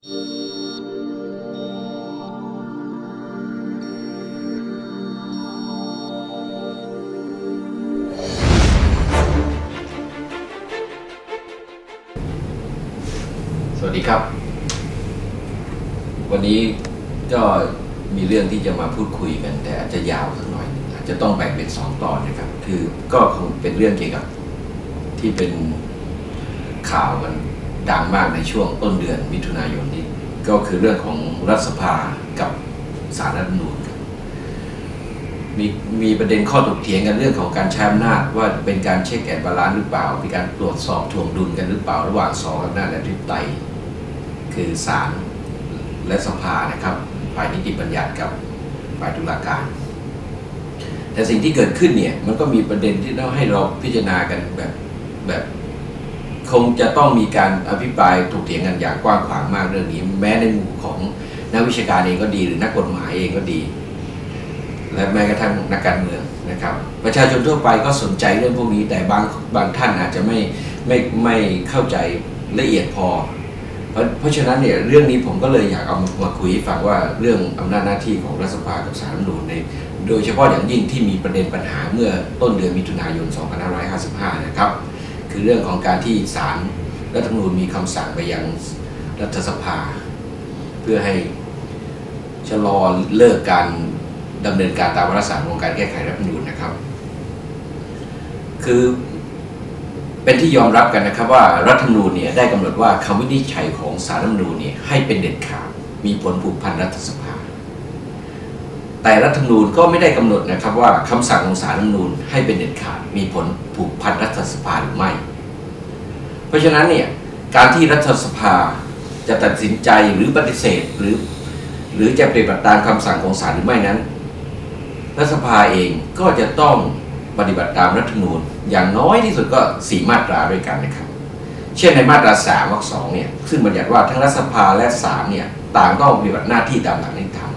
สวัสดีครับ วันนี้ก็มีเรื่องที่จะมาพูดคุยกัน แต่อาจจะยาวสักหน่อย อาจจะต้องแบ่งเป็นสองตอนนะครับ คือก็คงเป็นเรื่องเกี่ยวกับที่เป็นข่าวมัน ดังมากในช่วงต้นเดือนมิถุนายนนี้ ก็คือเรื่องของรัฐสภากับสารรัฐมนูญครับมีมีประเด็นข้อถกเถียงกันเรื่องของการใช้อำนาจว่าเป็นการเช็คแอนบาลานซ์หรือเปล่า มีการตรวจสอบทวงดุลกันหรือเปล่า ระหว่างสองอำนาจอธิปไตยคือศาลและสภานะครับฝ่ายนิติบัญญัติกับฝ่ายตุลาการ แต่สิ่งที่เกิดขึ้นเนี่ยมันก็มีประเด็นที่ต้องให้เราพิจารณากันแบบแบบ คงจะต้องมีการอภิปรายถกเถียงกันอย่างกว้างขวางมากเรื่องนี้ แม้ในมู่ของนักวิชาการเองก็ดีหรือนักกฎหมายเองก็ดี และแม้กระทั่งนักการเมืองนะครับ ประชาชนทั่วไปก็สนใจเรื่องพวกนี้ แต่บางบางท่านอาจจะไม่ไม่ไม่เข้าใจละเอียดพอ เพราะเพราะฉะนั้นเนี่ยเรื่องนี้ผมก็เลยอยากเอามาคุยให้ฟังว่าเรื่องอำนาจหน้าที่ของรัฐสภากับสารรัฐมนูญในโดยเฉพาะอย่างยิ่งที่มีประเด็นปัญหาเมื่อต้นเดือนมิถุนายน 2555 นะครับ คือเรื่องของการที่ศาลรัฐธรรมนูญมีคำสั่งไปยังรัฐสภา เพื่อให้ชะลอเลิกการดำเนินการตามวาระสามของการแก้ไขรัฐธรรมนูญนะครับ คือเป็นที่ยอมรับกันนะครับว่ารัฐธรรมนูญเนี่ยได้กำหนดว่าคำวินิจฉัยของสารรัฐธรรมนูญเนี่ยให้เป็นเด็ดขาดมีผลผูกพันรัฐสภา แต่รัฐธรรมนูญก็ไม่ได้กำหนดนะครับว่าคำสั่งของสารรัฐธรรมนูญให้เป็นเด็ดขาดมีผลผูกพันรัฐสภาหรือไม่ เพราะฉะนั้นเนี่ยการที่รัฐสภาจะตัดสินใจหรือปฏิเสธหรือ หรือจะปฏิบัติตามคำสั่งของศาลหรือไม่นั้น รัฐสภาเองก็จะต้องปฏิบัติตามรัฐธรรมนูญอย่างน้อยที่สุดก็สี่มาตราด้วยกันนะครับ เช่นในมาตราสามวรรคสองเนี่ยซึ่งบัญญัติว่าทั้งรัฐสภาและศาลเนี่ยต่างต้องปฏิบัติหน้าที่ตามหลักนิติธรรม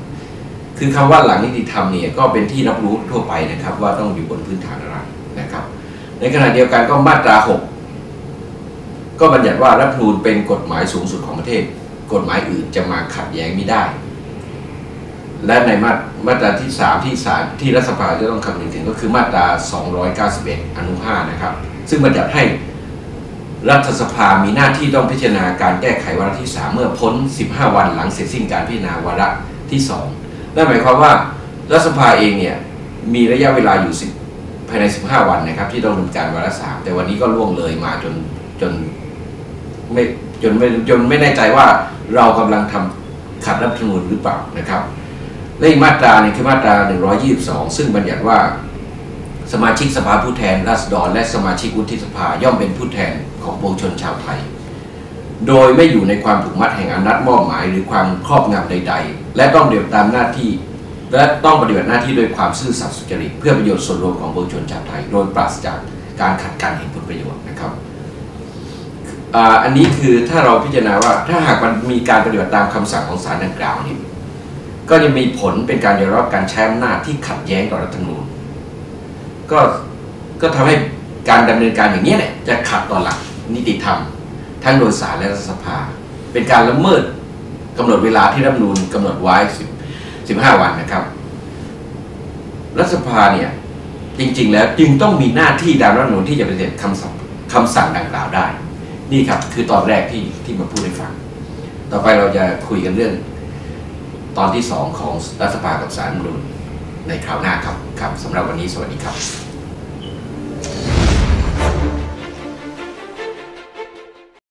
คือคำว่าหลักนิติธรรมเนี่ยก็เป็นที่รับรู้ทั่วไปนะครับ ว่าต้องอยู่บนพื้นฐานอะไรนะครับ ในขณะเดียวกันก็มาตราหกก็บัญญัติว่ารัฐธรรมนูญเป็นกฎหมายสูงสุดของประเทศ กฎหมายอื่นจะมาขัดแย้งไม่ได้ และในมาตมาตราที่ 3 ที่ศาลที่รัฐสภาจะต้องคำนึงถึงก็คือมาตรา 291 อนุ 5 นะครับ ซึ่งบัญญัติให้รัฐสภามีหน้าที่ต้องพิจารณาการแก้ไขวาระที่ 3 เมื่อพ้น 15 วันหลังเสร็จสิ้นการพิจารณาวาระที่ 2 นั่นหมายความว่ารัฐสภาเองเนี่ยมีระยะเวลาอยู่10ภายใน 15 วันนะครับ ที่ต้องดำเนินการวาระสามแต่วันนี้ก็ล่วงเลยมาจนจนไม่จนไม่จนไม่แน่ใจว่าเรากำลังทำขัดรัฐธรรมนูญหรือเปล่านะครับและอีกมาตราหนึงคือมาตรา 122 ซึ่งบัญญัติว่าสมาชิกสภาผู้แทนราษฎรและสมาชิกวุฒิสภาย่อมเป็นผู้แทนของปวงชนชาวไทย โดยไม่อยู่ในความผูกมัดแห่งอนัตมอบหมายหรือความครอบงำใด ๆ และต้องเดียวตามหน้าที่ และต้องปฏิบัติหน้าที่ด้วยความซื่อสัตย์สุจริตเพื่อประโยชน์ส่วนรวมของปวงชนชาวไทย โดยปราศจากการขัดกันแห่งผลประโยชน์นะครับอันนี้คือถ้าเราพิจารณาว่าถ้าหากมันมีการปฏิบัติตามคำสั่งของศาลดังกล่าวนี้ก็จะมีผลเป็นการยอมรับการใช้อำนาจที่ขัดแย้งต่อรัฐธรรมนูญก็ก็ทำให้การดำเนินการอย่างนี้เนี่ยจะขัดต่อหลักนิติธรรม ทั้งโดยสารและรัฐสภา เป็นการละเมิดกำหนดเวลาที่รัฐมนูญกำหนดไว้10 15วันนะครับ รัฐสภาเนี่ยจริง ๆ แล้วจึงต้องมีหน้าที่ตามรัฐมนูญที่จะปฏิเสธคำสั่งคำสั่งดังกล่าวได้ นี่ครับคือตอนแรกที่ที่มาพูดให้ฟัง ต่อไปเราจะคุยกันเรื่อง ตอนที่สองของรัฐสภากับสารรัฐมนูญในคราวหน้าครับครับสำหรับวันนี้สวัสดีครับ